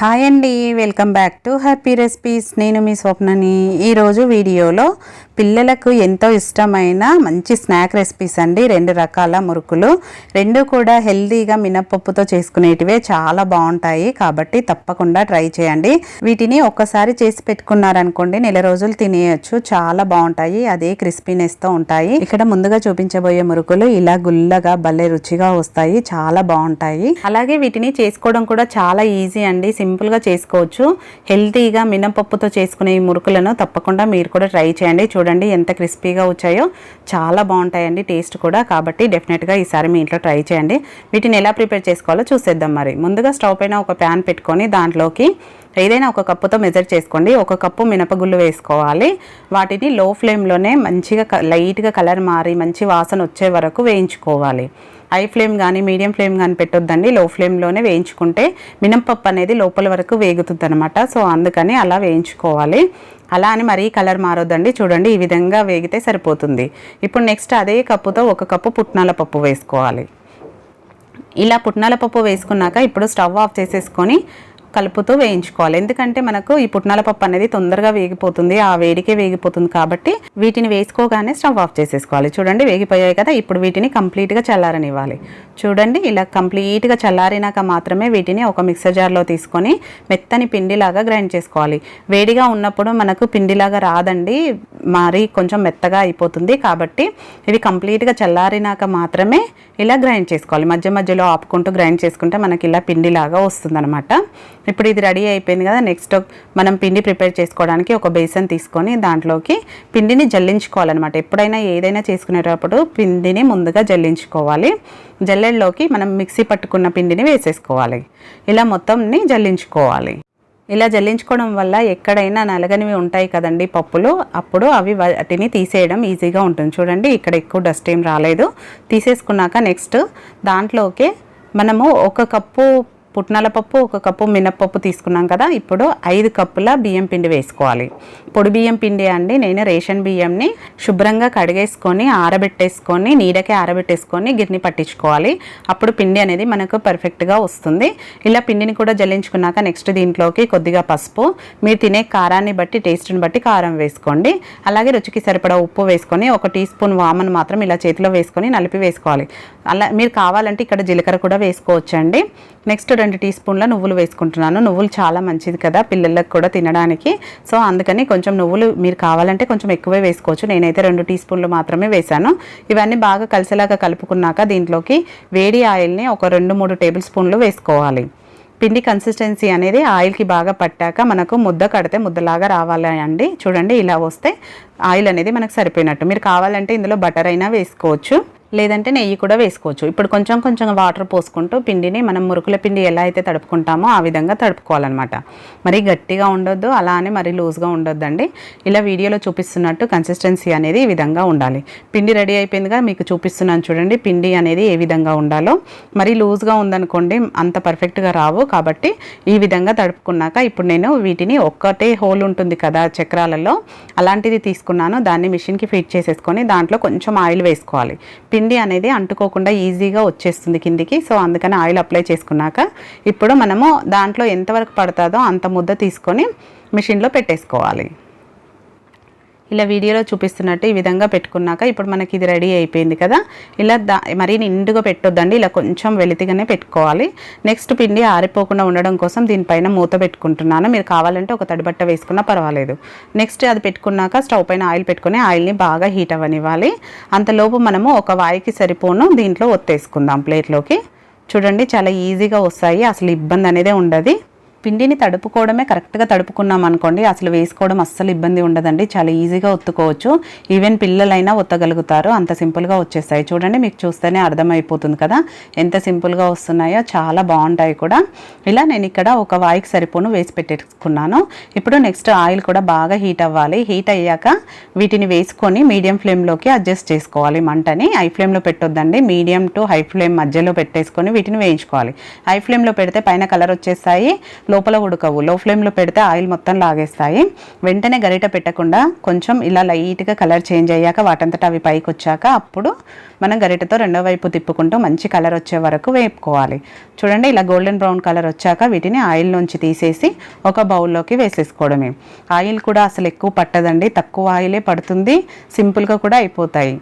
Hi అండి welcome back to happy recipes నేను మీ స్వప్నని. ఈరోజు వీడియోలో పిల్లలకు ఎంతో ఇష్టమైన మంచి స్నాక్ రెసిపీస్ అండి. రెండు రకాల మురుకులు. రెండు కూడా హెల్తీగా మినపప్పుతో చేసుకునేటివే చాలా బాగుంటాయి. కాబట్టి తప్పకుండా ట్రై చేయండి. వీటిని ఒక్కసారి చేసి పెట్టుకున్నారనుకోండి నెల రోజులు తినేయచ్చు. చాలా బాగుంటాయి. అదే క్రిస్పీనెస్తో ఉంటాయి. ఇక్కడ ముందుగా చూపించబోయే మురుకులు ఇలా గుల్లగా భలే రుచిగా వస్తాయి. చాలా బాగుంటాయి. అలాగే వీటిని చేసుకోవడం కూడా చాలా ఈజీ అండి. సింపుల్గా చేసుకోవచ్చు. హెల్తీగా మినపప్పుతో చేసుకునే ఈ మురుకులను తప్పకుండా మీరు కూడా ట్రై చేయండి. చూడండి ఎంత క్రిస్పీగా వచ్చాయో. చాలా బాగుంటాయండి టేస్ట్ కూడా. కాబట్టి డెఫినెట్గా ఈసారి మీ ఇంట్లో ట్రై చేయండి. వీటిని ఎలా ప్రిపేర్ చేసుకోవాలో చూసేద్దాం మరి. ముందుగా స్టవ్ పైన ఒక ప్యాన్ పెట్టుకొని దాంట్లోకి ఏదైనా ఒక కప్పుతో మెజర్ చేసుకోండి. ఒక కప్పు మినపగుళ్ళు వేసుకోవాలి. వాటిని లో ఫ్లేమ్లోనే మంచిగా క- లైట్గా కలర్ మారి మంచి వాసన వచ్చే వరకు వేయించుకోవాలి. హై ఫ్లేమ్ కానీ మీడియం ఫ్లేమ్ కానీ పెట్టొద్దండి. లో ఫ్లేమ్లోనే వేయించుకుంటే మినపప్పు అనేది లోపల వరకు వేగుతుంది అనమాట సో అందుకని అలా వేయించుకోవాలి. అలా అని మరీ కలర్ మారొద్దండి. చూడండి ఈ విధంగా వేగితే సరిపోతుంది. ఇప్పుడు నెక్స్ట్ అదే కప్పుతో ఒక కప్పు పుట్నాల పప్పు వేసుకోవాలి. ఇలా పుట్నాల పప్పు వేసుకున్నాక ఇప్పుడు స్టవ్ ఆఫ్ చేసేసుకొని కలుపుతూ వేయించుకోవాలి. ఎందుకంటే మనకు ఈ పుట్నాల పప్పు అనేది తొందరగా వేగిపోతుంది ఆ వేడికే వేగిపోతుంది కాబట్టి వీటిని వేసుకోగానే స్టవ్ ఆఫ్ చేసేసుకోవాలి. చూడండి వేగిపోయాయి కదా ఇప్పుడు వీటిని కంప్లీట్గా చల్లారనివ్వాలి. చూడండి ఇలా కంప్లీట్గా చల్లారినాక మాత్రమే వీటిని ఒక మిక్సర్ జార్లో తీసుకొని మెత్తని పిండిలాగా గ్రైండ్ చేసుకోవాలి. వేడిగా ఉన్నప్పుడు మనకు పిండిలాగా రాదండి మరి కొంచెం మెత్తగా అయిపోతుంది కాబట్టి ఇవి కంప్లీట్గా చల్లారినాక మాత్రమే ఇలా గ్రైండ్ చేసుకోవాలి. మధ్య మధ్యలో ఆపుకుంటూ గ్రైండ్ చేసుకుంటే మనకి ఇలా పిండిలాగా వస్తుందన్నమాట. ఇప్పుడు ఇది రెడీ అయిపోయింది కదా నెక్స్ట్ మనం పిండి ప్రిపేర్ చేసుకోవడానికి ఒక బేసన్ తీసుకొని దాంట్లోకి పిండిని జల్లించుకోవాలన్నమాట. ఎప్పుడైనా ఏదైనా చేసుకునేటప్పుడు పిండిని ముందుగా జల్లించుకోవాలి. జల్లెడలోకి మనం మిక్సీ పట్టుకున్న పిండిని వేసేసుకోవాలి. ఇలా మొత్తంని జల్లించుకోవాలి. ఇలా జల్లించుకోవడం వల్ల ఎక్కడైనా నలగనివి ఉంటాయి కదండి పప్పులు అప్పుడు అవి వాటిని తీసేయడం ఈజీగా ఉంటుంది. చూడండి ఇక్కడ ఎక్కువ డస్ట్ ఏం రాలేదు. తీసేసుకున్నాక నెక్స్ట్ దాంట్లోకి మనము ఒక కప్పు పుట్నాల పప్పు ఒక కప్పు మినప్పప్పు తీసుకున్నాం కదా. ఇప్పుడు ఐదు కప్పుల బియ్యం పిండి వేసుకోవాలి. పొడి బియ్యం పిండి అండి. నేను రేషన్ బియ్యంని శుభ్రంగా కడిగేసుకొని ఆరబెట్టేసుకొని నీడకే ఆరబెట్టేసుకొని గిర్ని పట్టించుకోవాలి. అప్పుడు పిండి అనేది మనకు పర్ఫెక్ట్గా వస్తుంది. ఇలా పిండిని కూడా జల్లించుకున్నాక నెక్స్ట్ దీంట్లోకి కొద్దిగా పసుపు. మీరు తినే కారాన్ని బట్టి టేస్ట్ని బట్టి కారం వేసుకోండి. అలాగే రుచికి సరిపడా ఉప్పు వేసుకొని ఒక టీ స్పూన్ వామను మాత్రం ఇలా చేతిలో వేసుకొని నలిపి వేసుకోవాలి. అలా మీరు కావాలంటే ఇక్కడ జీలకర్ర కూడా వేసుకోవచ్చండి. నెక్స్ట్ రెండు టీ స్పూన్ల నువ్వులు వేసుకుంటున్నాను. నువ్వులు చాలా మంచిది కదా పిల్లలకు కూడా తినడానికి. సో అందుకని కొంచెం నువ్వులు మీరు కావాలంటే కొంచెం ఎక్కువే వేసుకోవచ్చు. నేనైతే రెండు టీ స్పూన్లు మాత్రమే వేశాను. ఇవన్నీ బాగా కలిసేలాగా కలుపుకున్నాక దీంట్లోకి వేడి ఆయిల్ని ఒక రెండు మూడు టేబుల్ స్పూన్లు వేసుకోవాలి. పిండి కన్సిస్టెన్సీ అనేది ఆయిల్కి బాగా పట్టాక మనకు ముద్ద కడితే ముద్దలాగా రావాలండి చూడండి ఇలా వస్తే ఆయిల్ అనేది మనకు సరిపోయినట్టు. మీరు కావాలంటే ఇందులో బటర్ అయినా వేసుకోవచ్చు. లేదంటే నెయ్యి కూడా వేసుకోవచ్చు. ఇప్పుడు కొంచెం కొంచెం వాటర్ పోసుకుంటూ పిండిని మనం మురుకుల పిండి ఎలా అయితే తడుపుకుంటామో ఆ విధంగా తడుపుకోవాలన్నమాట. మరి గట్టిగా ఉండొద్దు అలానే మరి లూజ్గా ఉండొద్దండి. ఇలా వీడియోలో చూపిస్తున్నట్టు కన్సిస్టెన్సీ అనేది ఈ విధంగా ఉండాలి. పిండి రెడీ అయిపోయిందిగా మీకు చూపిస్తున్నాను చూడండి పిండి అనేది ఏ విధంగా ఉండాలో. మరి లూజ్గా ఉందనుకోండి అంత పర్ఫెక్ట్గా రావు కాబట్టి ఈ విధంగా తడుపుకున్నాక ఇప్పుడు నేను వీటిని ఒక్కటే హోల్ ఉంటుంది కదా చక్రాలలో అలాంటిది తీసుకున్నాను. దాన్ని మిషన్కి ఫిట్ చేసేసుకొని దాంట్లో కొంచెం ఆయిల్ వేసుకోవాలి. పిండి అనేది అంటుకోకుండా ఈజీగా వచ్చేస్తుంది కిందికి. సో అందుకని ఆయిల్ అప్లై చేసుకున్నాక ఇప్పుడు మనము దాంట్లో ఎంతవరకు పడుతుందో అంత ముద్ద తీసుకొని మిషన్లో పెట్టేసుకోవాలి. ఇలా వీడియోలో చూపిస్తున్నట్టు ఈ విధంగా పెట్టుకున్నాక ఇప్పుడు మనకి ఇది రెడీ అయిపోయింది కదా. ఇలా దా మరీ నిండుగా పెట్టొద్దండి. ఇలా కొంచెం వెలితిగానే పెట్టుకోవాలి. నెక్స్ట్ పిండి ఆరిపోకుండా ఉండడం కోసం దీనిపైన మూత పెట్టుకుంటున్నాను. మీరు కావాలంటే ఒక తడిబట్ట వేసుకున్నా పర్వాలేదు. నెక్స్ట్ అది పెట్టుకున్నాక స్టవ్ పైన ఆయిల్ పెట్టుకుని ఆయిల్ని బాగా హీట్ అవ్వనివ్వాలి. అంతలోపు మనము ఒక వాయికి సరిపోను దీంట్లో ఒత్తేసుకుందాం ప్లేట్లోకి. చూడండి చాలా ఈజీగా వస్తాయి. అసలు ఇబ్బంది అనేదే ఉండదు. పిండిని తడుపుకోవడమే కరెక్ట్గా తడుపుకున్నాం అనుకోండి అసలు వేసుకోవడం అస్సలు ఇబ్బంది ఉండదండి. చాలా ఈజీగా ఒత్తుకోవచ్చు. ఈవెన్ పిల్లలైనా ఒత్తగలుగుతారు. అంత సింపుల్గా వచ్చేస్తాయి. చూడండి మీకు చూస్తేనే అర్థమైపోతుంది కదా. ఎంత సింపుల్గా వస్తున్నాయో చాలా బాగుంటాయి కూడా. ఇలా నేను ఇక్కడ ఒక వాయికి సరిపోను వేసి పెట్టేసుకున్నాను. ఇప్పుడు నెక్స్ట్ ఆయిల్ కూడా బాగా హీట్ అవ్వాలి. హీట్ అయ్యాక వీటిని వేసుకొని మీడియం ఫ్లేమ్లోకి అడ్జస్ట్ చేసుకోవాలి మంటని. హై ఫ్లేమ్లో పెట్టొద్దండి. మీడియం టు హై ఫ్లేమ్ మధ్యలో పెట్టేసుకొని వీటిని వేయించుకోవాలి. హై ఫ్లేమ్లో పెడితే పైన కలర్ వచ్చేస్తాయి. లోపల ఉడకవు. లో ఫ్లేమ్లో పెడితే ఆయిల్ మొత్తం లాగేస్తాయి. వెంటనే గరిట పెట్టకుండా కొంచెం ఇలా లైట్గా కలర్ చేంజ్ అయ్యాక వాటంతటా అవి పైకి వచ్చాక అప్పుడు మనం గరిటతో రెండో వైపు తిప్పుకుంటూ మంచి కలర్ వచ్చే వరకు వేపుకోవాలి. చూడండి ఇలా గోల్డెన్ బ్రౌన్ కలర్ వచ్చాక వీటిని ఆయిల్ నుంచి తీసేసి ఒక బౌల్లోకి వేసేసుకోవడమే. ఆయిల్ కూడా అసలు ఎక్కువ పట్టదండి. తక్కువ ఆయిలే పడుతుంది. సింపుల్గా కూడా అయిపోతాయి.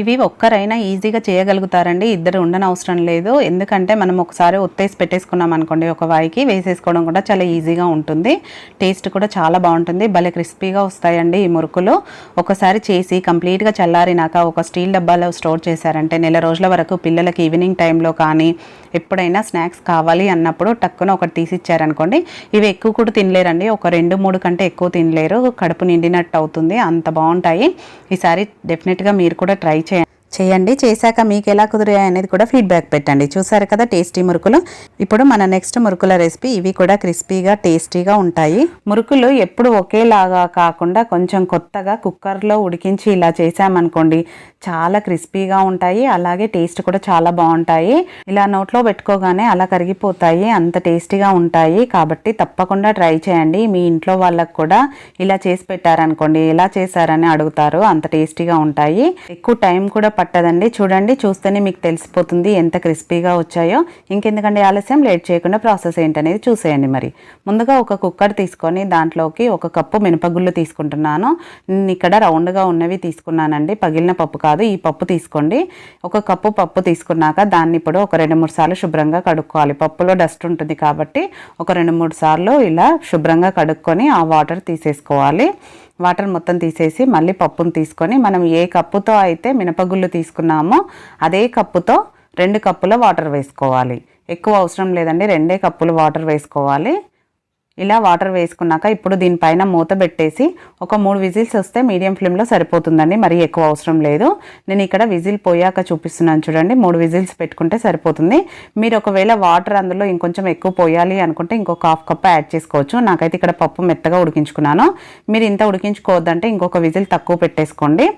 ఇవి ఒక్కరైనా ఈజీగా చేయగలుగుతారండి. ఇద్దరు ఉండని అవసరం లేదు. ఎందుకంటే మనం ఒకసారి ఒత్తేసి పెట్టేసుకున్నాం అనుకోండి ఒక వాయికి వేసేసుకోవడం కూడా చాలా ఈజీగా ఉంటుంది. టేస్ట్ కూడా చాలా బాగుంటుంది. భలే క్రిస్పీగా వస్తాయండి ఈ మురుకులు. ఒకసారి చేసి కంప్లీట్గా చల్లారినాక ఒక స్టీల్ డబ్బాలో స్టోర్ చేశారంటే నెల రోజుల వరకు పిల్లలకి ఈవినింగ్ టైంలో కానీ ఎప్పుడైనా స్నాక్స్ కావాలి అన్నప్పుడు టక్కున ఒకటి తీసి ఇచ్చారనుకోండి ఇవి ఎక్కువ కూడా తినలేరండి. ఒక రెండు మూడు కంటే ఎక్కువ తినలేరు. కడుపు నిండినట్టు అవుతుంది. అంత బాగుంటాయి. ఈసారి డెఫినెట్గా మీరు కూడా ట్రై చేయండి చేయండి. చేశాక మీకు ఎలా కుదిరాయి అనేది కూడా ఫీడ్బ్యాక్ పెట్టండి. చూసారు కదా టేస్టీ మురుకులు? ఇప్పుడు మన నెక్స్ట్ మురుకుల రెసిపీ ఇవి కూడా క్రిస్పీగా టేస్టీగా ఉంటాయి. మురుకులు ఎప్పుడు ఒకేలాగా కాకుండా కొంచెం కొత్తగా కుక్కర్లో ఉడికించి ఇలా చేసామనుకోండి చాలా క్రిస్పీగా ఉంటాయి. అలాగే టేస్ట్ కూడా చాలా బాగుంటాయి. ఇలా నోట్లో పెట్టుకోగానే అలా కరిగిపోతాయి. అంత టేస్టీగా ఉంటాయి. కాబట్టి తప్పకుండా ట్రై చేయండి. మీ ఇంట్లో వాళ్ళకు కూడా ఇలా చేసి పెట్టారనుకోండి. ఎలా చేశారని అడుగుతారు. అంత టేస్టీగా ఉంటాయి. ఎక్కువ టైం కూడా పట్టదండి. చూడండి చూస్తేనే మీకు తెలిసిపోతుంది ఎంత క్రిస్పీగా వచ్చాయో. ఇంకెందుకంటే ఆలస్యం? లేట్ చేయకుండా ప్రాసెస్ ఏంటనేది చూసేయండి మరి. ముందుగా ఒక కుక్కర్ తీసుకొని దాంట్లోకి ఒక కప్పు మినపగుళ్ళు తీసుకుంటున్నాను. నేను ఇక్కడ రౌండ్గా ఉన్నవి తీసుకున్నానండి. పగిలిన పప్పు కాదు ఈ పప్పు తీసుకోండి. ఒక కప్పు పప్పు తీసుకున్నాక దాన్ని ఇప్పుడు ఒక రెండు మూడు సార్లు శుభ్రంగా కడుక్కోవాలి. పప్పులో డస్ట్ ఉంటుంది కాబట్టి ఒక రెండు మూడు సార్లు ఇలా శుభ్రంగా కడుక్కొని ఆ వాటర్ తీసేసుకోవాలి. వాటర్ మొత్తం తీసేసి మళ్ళీ పప్పును తీసుకొని మనం ఏ కప్పుతో అయితే మినపగుళ్ళు తీసుకున్నామో అదే కప్పుతో రెండు కప్పుల వాటర్ వేసుకోవాలి. ఎక్కువ అవసరం లేదండి రెండే కప్పులు వాటర్ వేసుకోవాలి. ఇలా వాటర్ వేసుకున్నాక ఇప్పుడు దీనిపైన మూత పెట్టేసి ఒక మూడు విజిల్స్ వస్తే మీడియం ఫ్లేమ్లో సరిపోతుందండి. మరి ఎక్కువ అవసరం లేదు. నేను ఇక్కడ విజిల్ పోయాక చూపిస్తున్నాను చూడండి. మూడు విజిల్స్ పెట్టుకుంటే సరిపోతుంది. మీరు ఒకవేళ వాటర్ అందులో ఇంకొంచెం ఎక్కువ పోయాలి అనుకుంటే ఇంకొక హాఫ్ కప్ యాడ్ చేసుకోవచ్చు. నాకైతే ఇక్కడ పప్పు మెత్తగా ఉడికించుకున్నాను. మీరు ఇంత ఉడికించుకోవద్దంటే ఇంకొక విజిల్ తక్కువ పెట్టేసుకోండి.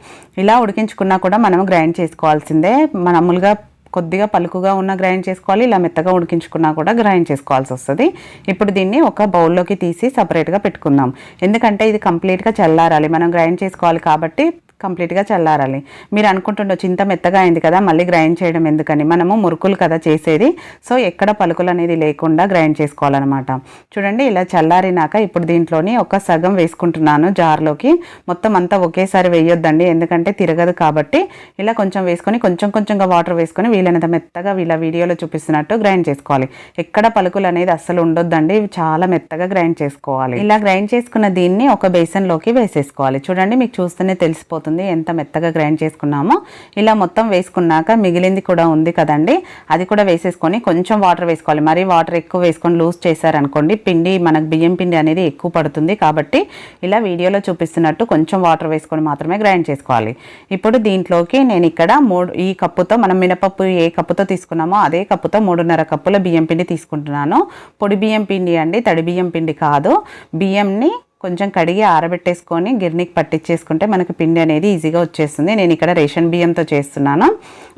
ఇలా ఉడికించుకున్నా కూడా మనం గ్రైండ్ చేసుకోవాల్సిందే. మామూలుగా కొద్దిగా పలుకుగా ఉన్న గ్రైండ్ చేసుకోవాలి ఇలా మెత్తగా ఉడికించుకున్నా కూడా గ్రైండ్ చేసుకోవాల్సి వస్తుంది. ఇప్పుడు దీన్ని ఒక బౌల్లోకి తీసి సపరేట్గా పెట్టుకుందాం. ఎందుకంటే ఇది కంప్లీట్గా చల్లారాలి. మనం గ్రైండ్ చేసుకోవాలి కాబట్టి కంప్లీట్గా చల్లారాలి. మీరు అనుకుంటుండొచ్చు ఇంత మెత్తగా అయింది కదా మళ్ళీ గ్రైండ్ చేయడం ఎందుకని. మనము మురుకులు కదా చేసేది. సో ఎక్కడ పలుకులు అనేది లేకుండా గ్రైండ్ చేసుకోవాలన్నమాట. చూడండి ఇలా చల్లారినాక ఇప్పుడు దీంట్లోని ఒక సగం వేసుకుంటున్నాను జార్లోకి. మొత్తం అంతా ఒకేసారి వేయొద్దండి. ఎందుకంటే తిరగదు కాబట్టి ఇలా కొంచెం వేసుకొని కొంచెం కొంచెంగా వాటర్ వేసుకొని వీలైనంత మెత్తగా వీళ్ళ వీడియోలో చూపిస్తున్నట్టు గ్రైండ్ చేసుకోవాలి. ఎక్కడ పలుకులు అనేది అస్సలు ఉండొద్దండి. చాలా మెత్తగా గ్రైండ్ చేసుకోవాలి. ఇలా గ్రైండ్ చేసుకున్న దీన్ని ఒక బేసన్లోకి వేసేసుకోవాలి. చూడండి మీకు చూస్తేనే తెలిసిపోతుంది. ఎంత మెత్తగా గ్రైండ్ చేసుకున్నామో. ఇలా మొత్తం వేసుకున్నాక మిగిలింది కూడా ఉంది కదండి. అది కూడా వేసేసుకొని కొంచెం వాటర్ వేసుకోవాలి. మరీ వాటర్ ఎక్కువ వేసుకొని లూజ్ చేశారనుకోండి పిండి మనకు బియ్యం పిండి అనేది ఎక్కువ పడుతుంది కాబట్టి ఇలా వీడియోలో చూపిస్తున్నట్టు కొంచెం వాటర్ వేసుకొని మాత్రమే గ్రైండ్ చేసుకోవాలి. ఇప్పుడు దీంట్లోకి నేను ఇక్కడ మూడు ఈ కప్పుతో మనం మినపప్పు ఏ కప్పుతో తీసుకున్నామో అదే కప్పుతో మూడున్నర కప్పుల బియ్యం పిండి తీసుకుంటున్నాను. పొడి బియ్యం పిండి అండి తడి బియ్యం పిండి కాదు. బియ్యంని కొంచెం కడిగి ఆరబెట్టేసుకొని గిర్నీకి పట్టించేసుకుంటే మనకి పిండి అనేది ఈజీగా వచ్చేస్తుంది. నేను ఇక్కడ రేషన్ బియ్యంతో చేస్తున్నాను.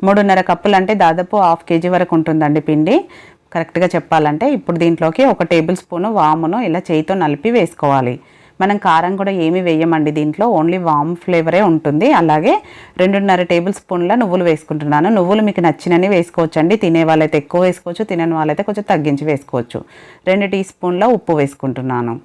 మూడున్నర కప్పులు అంటే దాదాపు హాఫ్ కేజీ వరకు ఉంటుందండి పిండి. కరెక్ట్గా చెప్పాలంటే ఇప్పుడు దీంట్లోకి ఒక టేబుల్ స్పూను వామును ఇలా చేయితో నలిపి వేసుకోవాలి. మనం కారం కూడా ఏమీ వేయమండి దీంట్లో ఓన్లీ వామ్ ఫ్లేవరే ఉంటుంది. అలాగే రెండున్నర టేబుల్ స్పూన్ల నువ్వులు వేసుకుంటున్నాను. నువ్వులు మీకు నచ్చినని వేసుకోవచ్చు అండి తినే వాళ్ళైతే ఎక్కువ వేసుకోవచ్చు తినని వాళ్ళైతే కొంచెం తగ్గించి వేసుకోవచ్చు. రెండు టీ స్పూన్ల ఉప్పు వేసుకుంటున్నాను.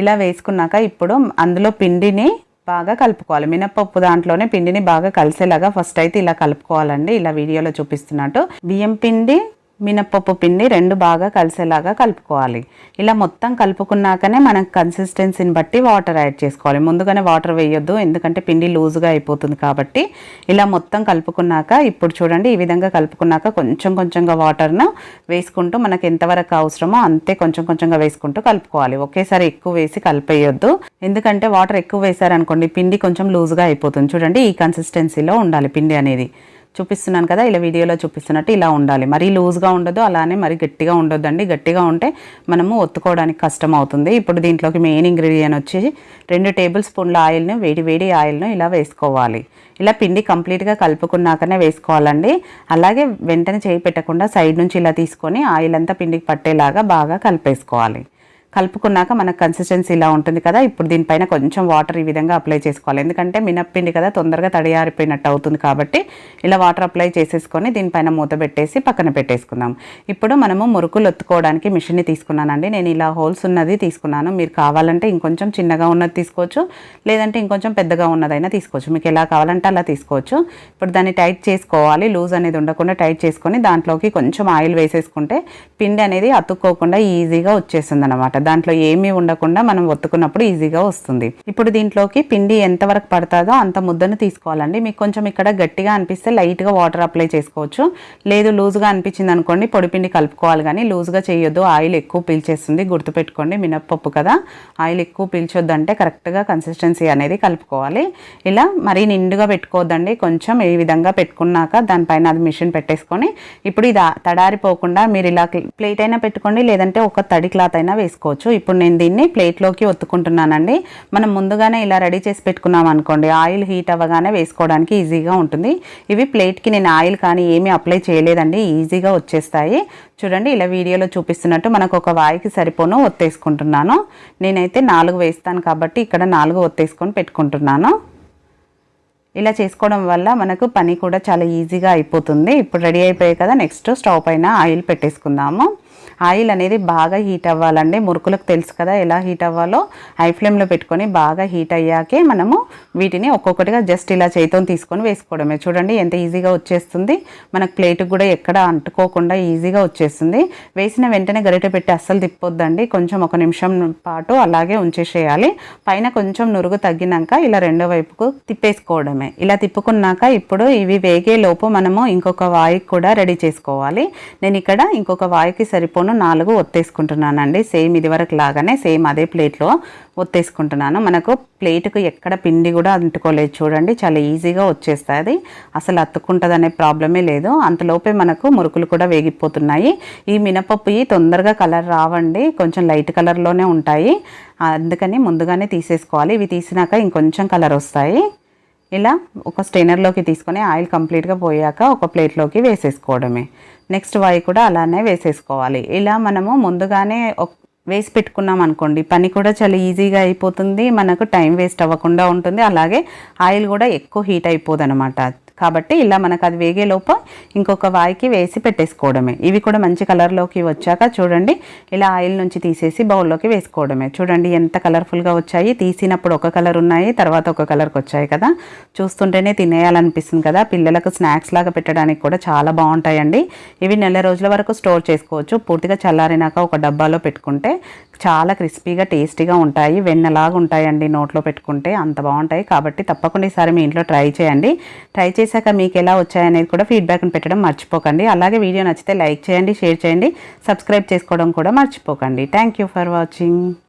ఇలా వేసుకున్నాక ఇప్పుడు అందులో పిండిని బాగా కలుపుకోవాలి. మినపప్పు దాంట్లోనే పిండిని బాగా కలిసేలాగా ఫస్ట్ అయితే ఇలా కలుపుకోవాలండి. ఇలా వీడియోలో చూపిస్తున్నట్టు. బియ్యం పిండి మినప్పప్పు పిండి రెండు బాగా కలిసేలాగా కలుపుకోవాలి. ఇలా మొత్తం కలుపుకున్నాకనే మనకు కన్సిస్టెన్సీని బట్టి వాటర్ యాడ్ చేసుకోవాలి. ముందుగానే వాటర్ వేయొద్దు ఎందుకంటే పిండి లూజ్గా అయిపోతుంది కాబట్టి. ఇలా మొత్తం కలుపుకున్నాక ఇప్పుడు చూడండి ఈ విధంగా కలుపుకున్నాక కొంచెం కొంచెంగా వాటర్ను వేసుకుంటూ మనకు ఎంతవరకు అవసరమో అంతే కొంచెం కొంచెంగా వేసుకుంటూ కలుపుకోవాలి. ఒకేసారి ఎక్కువ వేసి కలిపేయొద్దు. ఎందుకంటే వాటర్ ఎక్కువ వేసారనుకోండి పిండి కొంచెం లూజ్గా అయిపోతుంది. చూడండి ఈ కన్సిస్టెన్సీలో ఉండాలి పిండి అనేది. చూపిస్తున్నాను కదా ఇలా వీడియోలో చూపిస్తున్నట్టు ఇలా ఉండాలి. మరీ లూజ్గా ఉండదు అలానే మరీ గట్టిగా ఉండొద్దండి. గట్టిగా ఉంటే మనము ఒత్తుకోవడానికి కష్టం అవుతుంది ఇప్పుడు దీంట్లోకి మెయిన్ ఇంగ్రీడియంట్ వచ్చి రెండు టేబుల్ స్పూన్ల ఆయిల్ను వేడి వేడి ఆయిల్ను ఇలా వేసుకోవాలి. ఇలా పిండి కంప్లీట్గా కలుపుకున్నాకనే వేసుకోవాలండి. అలాగే వెంటనే చేయి పెట్టకుండా సైడ్ నుంచి ఇలా తీసుకొని ఆయిల్ అంతా పిండికి పట్టేలాగా బాగా కలిపేసుకోవాలి. కలుపుకున్నాక మనకు కన్సిస్టెన్సీ ఇలా ఉంటుంది కదా ఇప్పుడు దీనిపైన కొంచెం వాటర్ ఈ విధంగా అప్లై చేసుకోవాలి. ఎందుకంటే మినప్పిండి కదా తొందరగా తడియారిపోయినట్టు అవుతుంది కాబట్టి ఇలా వాటర్ అప్లై చేసేసుకొని దీనిపైన మూత పెట్టేసి పక్కన పెట్టేసుకుందాం. ఇప్పుడు మనము మురుకులు ఒత్తుకోవడానికి మిషన్ని తీసుకున్నానండి. నేను ఇలా హోల్స్ ఉన్నది తీసుకున్నాను. మీరు కావాలంటే ఇంకొంచెం చిన్నగా ఉన్నది తీసుకోవచ్చు లేదంటే ఇంకొంచెం పెద్దగా ఉన్నదైనా తీసుకోవచ్చు. మీకు ఎలా కావాలంటే అలా తీసుకోవచ్చు. ఇప్పుడు దాన్ని టైట్ చేసుకోవాలి. లూజ్ అనేది ఉండకుండా టైట్ చేసుకొని దాంట్లోకి కొంచెం ఆయిల్ వేసేసుకుంటే పిండి అనేది అతుక్కోకుండా ఈజీగా వచ్చేస్తుంది అనమాట దాంట్లో ఏమీ ఉండకుండా మనం ఒత్తుకున్నప్పుడు ఈజీగా వస్తుంది. ఇప్పుడు దీంట్లోకి పిండి ఎంతవరకు పడుతుందో అంత ముద్దను తీసుకోవాలండి. మీకు కొంచెం ఇక్కడ గట్టిగా అనిపిస్తే లైట్గా వాటర్ అప్లై చేసుకోవచ్చు. లేదు లూజ్గా అనిపించింది అనుకోండి పొడి పిండి కలుపుకోవాలి కానీ లూజ్గా చేయొద్దు. ఆయిల్ ఎక్కువ పీల్చేస్తుంది గుర్తుపెట్టుకోండి మినప్పప్పు కదా ఆయిల్ ఎక్కువ పీల్చొద్దు అంటే కరెక్ట్గా కన్సిస్టెన్సీ అనేది కలుపుకోవాలి. ఇలా మరీ నిండుగా పెట్టుకోవద్దండి. కొంచెం ఈ విధంగా పెట్టుకున్నాక దానిపైన అది మిషన్ పెట్టేసుకొని ఇప్పుడు ఇది తడారిపోకుండా మీరు ఇలా ప్లేట్ అయినా పెట్టుకోండి లేదంటే ఒక తడి క్లాత్ అయినా వేసుకోవచ్చు. ఇప్పుడు నేను దీన్ని ప్లేట్లోకి ఒత్తుకుంటున్నానండి. మనం ముందుగానే ఇలా రెడీ చేసి పెట్టుకున్నాం అనుకోండి ఆయిల్ హీట్ అవ్వగానే వేసుకోవడానికి ఈజీగా ఉంటుంది. ఇవి ప్లేట్కి నేను ఆయిల్ కానీ ఏమీ అప్లై చేయలేదండి ఈజీగా వచ్చేస్తాయి. చూడండి ఇలా వీడియోలో చూపిస్తున్నట్టు మనకు ఒక వాయికి సరిపోను ఒత్తేసుకుంటున్నాను. నేనైతే నాలుగు వేస్తాను కాబట్టి ఇక్కడ నాలుగు ఒత్తేసుకొని పెట్టుకుంటున్నాను. ఇలా చేసుకోవడం వల్ల మనకు పని కూడా చాలా ఈజీగా అయిపోతుంది. ఇప్పుడు రెడీ అయిపోయాయి కదా నెక్స్ట్ స్టవ్ పైన ఆయిల్ పెట్టేసుకుందాము. ఆయిల్ అనేది బాగా హీట్ అవ్వాలండి. మురుకులకు తెలుసు కదా ఎలా హీట్ అవ్వాలో. హై ఫ్లేమ్లో పెట్టుకొని బాగా హీట్ అయ్యాకే మనము వీటిని ఒక్కొక్కటిగా జస్ట్ ఇలా చేతితో తీసుకొని వేసుకోవడమే. చూడండి ఎంత ఈజీగా వచ్చేస్తుంది. మనకు ప్లేట్కి కూడా ఎక్కడ అంటుకోకుండా ఈజీగా వచ్చేస్తుంది. వేసిన వెంటనే గరిటె పెట్టి అస్సలు తిప్పొద్దండి. కొంచెం ఒక నిమిషం పాటు అలాగే ఉంచేసేయాలి. పైన కొంచెం నురుగు తగ్గినాక ఇలా రెండో వైపుకు తిప్పేసుకోవడమే. ఇలా తిప్పుకున్నాక ఇప్పుడు ఇవి వేగే లోపు మనము ఇంకొక వాయికి కూడా రెడీ చేసుకోవాలి. నేను ఇక్కడ ఇంకొక వాయికి సరిపోను నాలుగు ఒత్తేసుకుంటున్నానండి. సేమ్ ఇది వరకు లాగానే సేమ్ అదే ప్లేట్లో ఒత్తేసుకుంటున్నాను. మనకు ప్లేట్కు ఎక్కడ పిండి కూడా అంటుకోలేదు చూడండి. చాలా ఈజీగా వచ్చేస్తుంది. అసలు అతుక్కుంటుంది అనే ప్రాబ్లమే లేదు. అంతలోపే మనకు మురుకులు కూడా వేగిపోతున్నాయి. ఈ మినపప్పు తొందరగా కలర్ రావండి. కొంచెం లైట్ కలర్లోనే ఉంటాయి. అందుకని ముందుగానే తీసేసుకోవాలి. ఇవి తీసినాక ఇంకొంచెం కలర్ వస్తాయి. ఇలా ఒక స్టెయినర్లోకి తీసుకొని ఆయిల్ కంప్లీట్గా పోయాక ఒక ప్లేట్లోకి వేసేసుకోవడమే. నెక్స్ట్ వై కూడా అలానే వేసేసుకోవాలి. ఇలా మనము ముందుగానే వేసి పెట్టుకున్నాం అనుకోండి పని కూడా చాలా ఈజీగా అయిపోతుంది మనకు టైం వేస్ట్ అవ్వకుండా ఉంటుంది. అలాగే ఆయిల్ కూడా ఎక్కువ హీట్ అయిపోదనమాట కాబట్టి ఇలా మనకు అది వేగే లోపు ఇంకొక వాయికి వేసి పెట్టేసుకోవడమే. ఇవి కూడా మంచి కలర్లోకి వచ్చాక చూడండి ఇలా ఆయిల్ నుంచి తీసేసి బౌల్లోకి వేసుకోవడమే. చూడండి ఎంత కలర్ఫుల్గా వచ్చాయి. తీసినప్పుడు ఒక కలర్ ఉన్నాయి తర్వాత ఒక కలర్కి వచ్చాయి కదా. చూస్తుంటేనే తినేయాలనిపిస్తుంది కదా. పిల్లలకు స్నాక్స్ లాగా పెట్టడానికి కూడా చాలా బాగుంటాయండి. ఇవి నెల రోజుల వరకు స్టోర్ చేసుకోవచ్చు. పూర్తిగా చల్లారినాక ఒక డబ్బాలో పెట్టుకుంటే చాలా క్రిస్పీగా టేస్టీగా ఉంటాయి. వెన్నలాగా ఉంటాయండి నోట్లో పెట్టుకుంటే. అంత బాగుంటాయి. కాబట్టి తప్పకుండా ఈసారి మీ ఇంట్లో ట్రై చేయండి. ట్రై చేశాక మీకు ఎలా వచ్చాయనేది కూడా ఫీడ్బ్యాక్ని పెట్టడం మర్చిపోకండి. అలాగే వీడియో నచ్చితే లైక్ చేయండి షేర్ చేయండి. సబ్స్క్రైబ్ చేసుకోవడం కూడా మర్చిపోకండి. Thank you for watching.